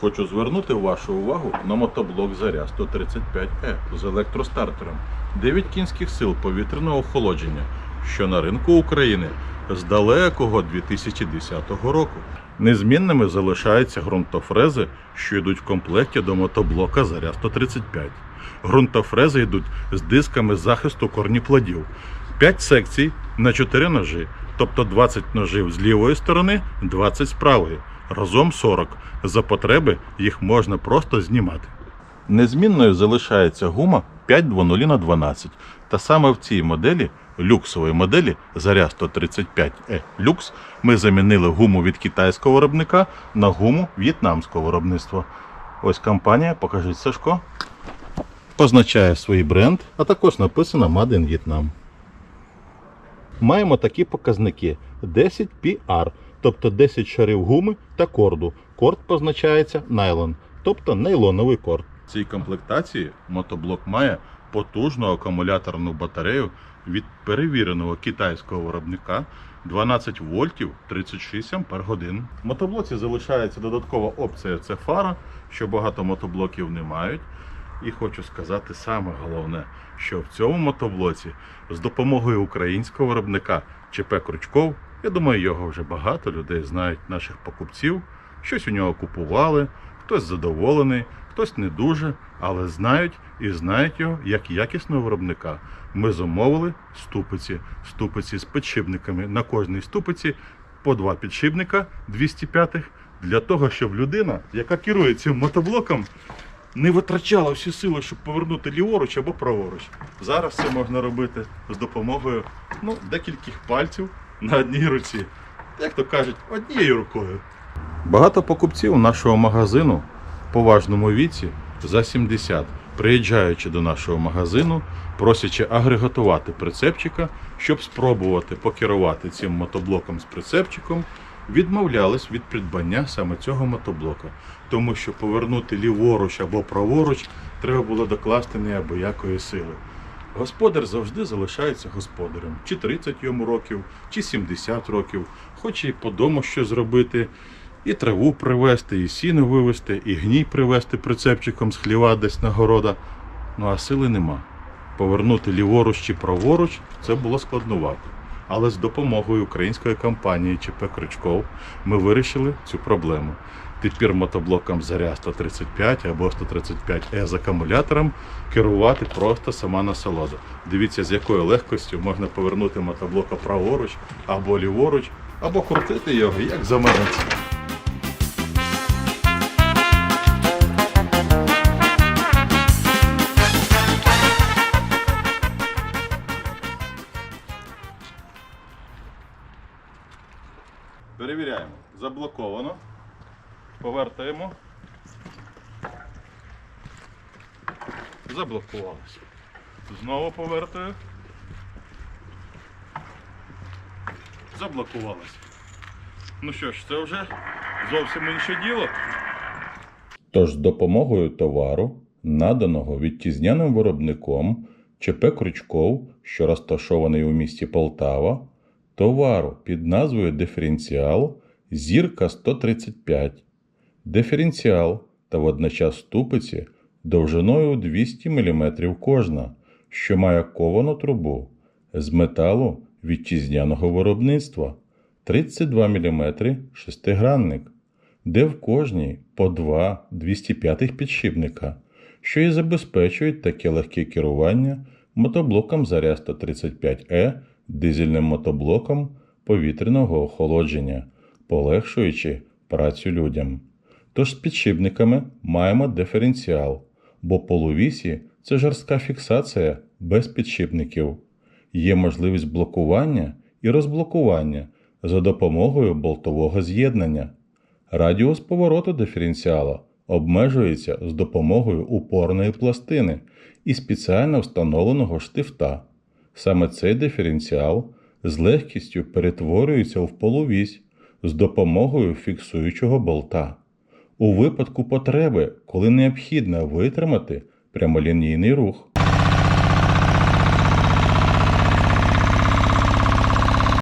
Хочу звернути вашу увагу на мотоблок Заря 135Е з електростартером. 9 кінських сил повітряного охолодження, що на ринку України з далекого 2010 року. Незмінними залишаються ґрунтофрези, що йдуть в комплекті до мотоблока Заря 135. Ґрунтофрези йдуть з дисками захисту корніплодів. 5 секцій на 4 ножі, тобто 20 ножів з лівої сторони, 20 з правої. Разом 40. За потреби їх можна просто знімати. Незмінною залишається гума 520 на 12. Та саме в цій моделі, люксової моделі Заря 135E Lux, ми замінили гуму від китайського виробника на гуму в'єтнамського виробництва. Ось компанія, покажіть Сашко. Позначає свій бренд, а також написано Made in Vietnam. Маємо такі показники: 10 PR, тобто 10 шарів гуми та корду. Корд позначається найлон, тобто нейлоновий корд. В цій комплектації мотоблок має потужну акумуляторну батарею від перевіреного китайського виробника 12 вольтів 36 ампер годин. В мотоблоці залишається додаткова опція це фара, що багато мотоблоків не мають. І хочу сказати саме головне, що в цьому мотоблоці з допомогою українського виробника ЧП Крючков, я думаю, його вже багато людей знають, наших покупців, щось у нього купували, хтось задоволений, хтось не дуже, але знають і знають його як якісного виробника. Ми замовили ступиці, ступиці з підшипниками. На кожній ступиці по два підшипника 205 для того, щоб людина, яка керує цим мотоблоком, не витрачала всі сили, щоб повернути ліворуч або праворуч. Зараз це можна робити з допомогою ну, декількох пальців на одній руці. Як то кажуть, однією рукою. Багато покупців нашого магазину в поважному віці за 70, приїжджаючи до нашого магазину, просячи агрегатувати прицепчика, щоб спробувати покерувати цим мотоблоком з прицепчиком, відмовлялись від придбання саме цього мотоблока, тому що повернути ліворуч або праворуч треба було докласти неабиякої сили. Господар завжди залишається господарем. Чи 30 йому років, чи 70 років, хоче і по дому що зробити, і траву привезти, і сіно вивезти, і гній привезти прицепчиком з хліва десь на города. Ну а сили нема. Повернути ліворуч чи праворуч це було складновато. Але з допомогою української компанії ЧП Крючков ми вирішили цю проблему. Тепер мотоблоком Заря 135 або 135Е з акумулятором керувати просто сама насолода. Дивіться, з якою легкостю можна повернути мотоблока праворуч або ліворуч, або крутити його, як заманеться. Перевіряємо. Заблоковано. Повертаємо. Заблокувалося. Знову повертаю. Заблокувалося. Ну що ж, це вже зовсім інше діло. Тож з допомогою товару, наданого вітчизняним виробником ЧП Крючков, що розташований у місті Полтава, товару під назвою Диференціал Зірка 135. Диференціал та водночас ступиці довжиною 200 мм кожна, що має ковану трубу з металу вітчизняного виробництва 32 мм шестигранник, де в кожній по два 205 підшипника, що і забезпечують таке легке керування мотоблоком Заря 135Е дизельним мотоблоком повітряного охолодження, полегшуючи працю людям. Тож з підшипниками маємо диференціал, бо полувісі це жорстка фіксація без підшипників. Є можливість блокування і розблокування за допомогою болтового з'єднання. Радіус повороту диференціала обмежується з допомогою упорної пластини і спеціально встановленого штифта. Саме цей диференціал з легкістю перетворюється в полувісь з допомогою фіксуючого болта. У випадку потреби, коли необхідно витримати прямолінійний рух,